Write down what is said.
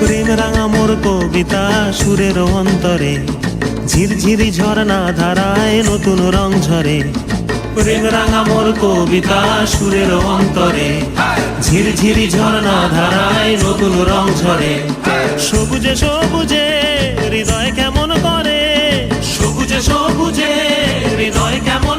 প্রেম রাঙা মোর কবিতা সুরের অন্তরে। ঝিরঝিরি ঝর্ণা ধারায় নতুন রং ঝরে। প্রেম রাঙা মোর কবিতা সুরের অন্তরে। ঝিরঝিরি ঝর্ণা ধারায় নতুন রং ঝরে। সবুজে সবুজে হৃদয় কেমন করে। সবুজে সবুজে হৃদয় কেমন